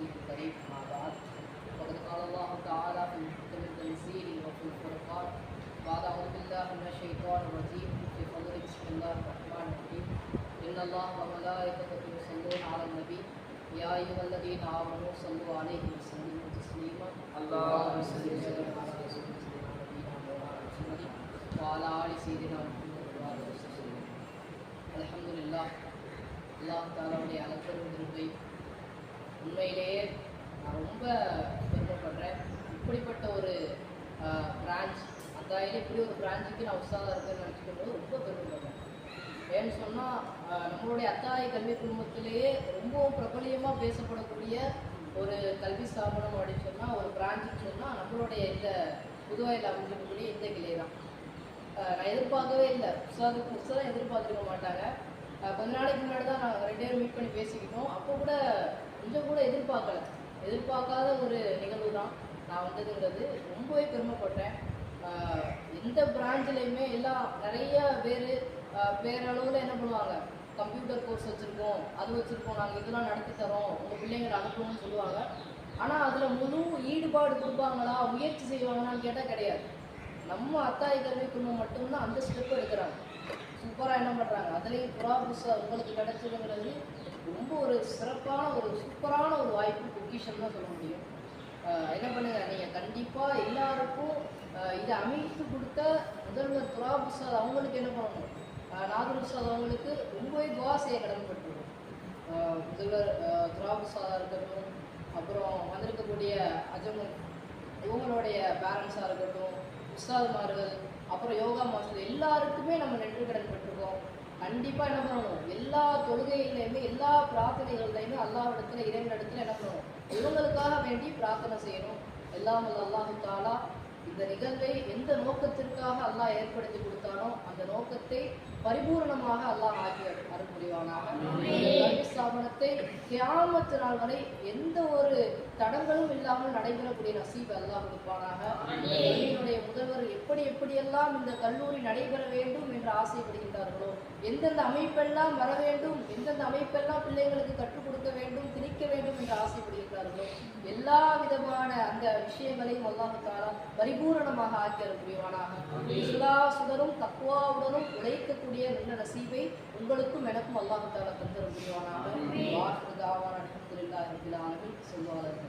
الحكيم القريب ما بعد وقد قال الله تعالى في المحكم التنزيل وفي الفرقان بعد أعوذ بالله من الشيطان الرجيم في فضل بسم الله الرحمن الرحيم إن الله وملائكته يصلون على النبي يا أيها الذين آمنوا صلوا عليه وسلموا تسليما اللهم صل وسلم على رسول وعلى آل سيدنا محمد وعلى الحمد لله الله تعالى ولي على كل ذنبه பெருமைப்படுறேன் இப்படிப்பட்ட ஒரு பிரான்ச் அந்தாயிலே இப்படி ஒரு பிரான்ச்சுக்கு நான் உற்சாகம் இருக்கேன்னு நினச்சிக்கும் போது ரொம்ப பெருமைப்படுறேன் ஏன்னு சொன்னால் நம்மளுடைய அத்தாய் கல்வி குடும்பத்திலேயே ரொம்பவும் பிரபலியமாக பேசப்படக்கூடிய ஒரு கல்வி ஸ்தாபனம் அப்படின்னு சொன்னால் ஒரு பிரான்ச்சுன்னு சொன்னால் நம்மளுடைய இந்த புதுவாயில் அமைஞ்சிருக்கக்கூடிய இந்த கிளை தான். நான் எதிர்பார்க்கவே இல்லை. புதுசாக உற்சாகம் எதிர்பார்த்துருக்க மாட்டாங்க. கொஞ்ச நாளைக்கு முன்னாடி தான் நாங்கள் ரெண்டு பேரும் மீட் பண்ணி பேசிக்கிட்டோம். அப்போ கூட கொஞ்சம் கூட எதிர்பார்க்கல. எதிர்பார்க்காத ஒரு நிகழ்வு தான் நான் வந்ததுங்கிறது ரொம்பவே பெருமைப்பட்டேன். எந்த பிரான்ச்லேயுமே எல்லாம் நிறைய பேர் பேரளவில் என்ன பண்ணுவாங்க? கம்ப்யூட்டர் கோர்ஸ் வச்சுருக்கோம் அது வச்சுருக்கோம் நாங்கள் இதெல்லாம் நடத்தி தரோம் உங்கள் பிள்ளைங்களை அனுப்பணும்னு சொல்லுவாங்க. ஆனால் அதில் முழு ஈடுபாடு கொடுப்பாங்களா? முயற்சி செய்வாங்களான்னு கேட்டால் கிடையாது. நம்ம அத்தாய் கல்வி குழுமம் மட்டும்தான் அந்த ஸ்டெப் எடுக்கிறாங்க. சூப்பராக என்ன பண்ணுறாங்க அதுலேயும் புறா புதுசாக உங்களுக்கு கிடைச்சதுங்கிறது ரொம்ப ஒரு சிறப்பான ஒரு சூப்பரான ஒரு வாய்ப்பு பொக்கிஷன் தான் சொல்ல முடியும். என்ன பண்ணுங்க? நீங்கள் கண்டிப்பாக எல்லாருக்கும் இதை அமைத்து கொடுத்த முதல்வர் துரா பிரசாத் அவங்களுக்கு என்ன பண்ணணும்? ஆஹ் நாகூர் அவங்களுக்கு ரொம்பவே துவா செய்ய கடமைப்பட்டிருக்கும். முதல்வர் துரா பிரசாதாக இருக்கட்டும் அப்புறம் வந்திருக்கக்கூடிய அஜமன் இவங்களுடைய பேரண்ட்ஸாக இருக்கட்டும் உஸ்தாதுமார்கள் அப்புறம் யோகா மாஸ்டர் எல்லாருக்குமே நம்ம நன்றி கடன் பெற்றிருக்கோம் கண்டிப்பாக என்ன பண்ணணும் எல்லா தொழுகைகள்லையுமே எல்லா பிரார்த்தனைகள்லையுமே அல்லாஹ்விடத்துல இறைவனிடத்துல என்ன பண்ணணும் இவங்களுக்காக வேண்டி பிரார்த்தனை செய்யணும். எல்லாம் அல்லாஹு தாலா இந்த நிகழ்வை எந்த நோக்கத்திற்காக அல்லாஹ் ஏற்படுத்தி கொடுத்தானோ அந்த நோக்கத்தை பரிபூரணமாக அல்லாஹ் ஆக்கி அருள் புரிவானாக ஸ்தாபனத்தை கியாமத்து நாள் வரை எந்த ஒரு தடங்களும் இல்லாமல் நடைபெறக்கூடிய நசீப் அல்லாஹ் கொடுப்பானாக. கல்வியினுடைய முதல்வர் எப்படி எப்படியெல்லாம் இந்த கல்லூரி நடைபெற வேண்டும் என்று ஆசைப்படுகின்றார்களோ எந்தெந்த அமைப்பெல்லாம் வர வேண்டும் எந்தெந்த அமைப்பெல்லாம் பிள்ளைங்களுக்கு கற்றுக் கொடுக்க வேண்டும் திணிக்க வேண்டும் என்று ஆசைப்படுகின்றார்களோ எல்லா விதமான அந்த விஷயங்களையும் அல்லாஹ் தாலா பரிபூரணமாக ஆக்கி அருள் புரிவானாக சுதரும் தக்குவாவுடனும் உழைக்கக்கூடிய நல்ல நசீபை உங்களுக்கும் எனக்கும் அல்லாஹ் தாலா தந்தரும் புரிவானாக வாக்கு தாவான அல்ஹம்துலில்லாஹி ரப்பில் ஆலமீன். சொல்வாளர்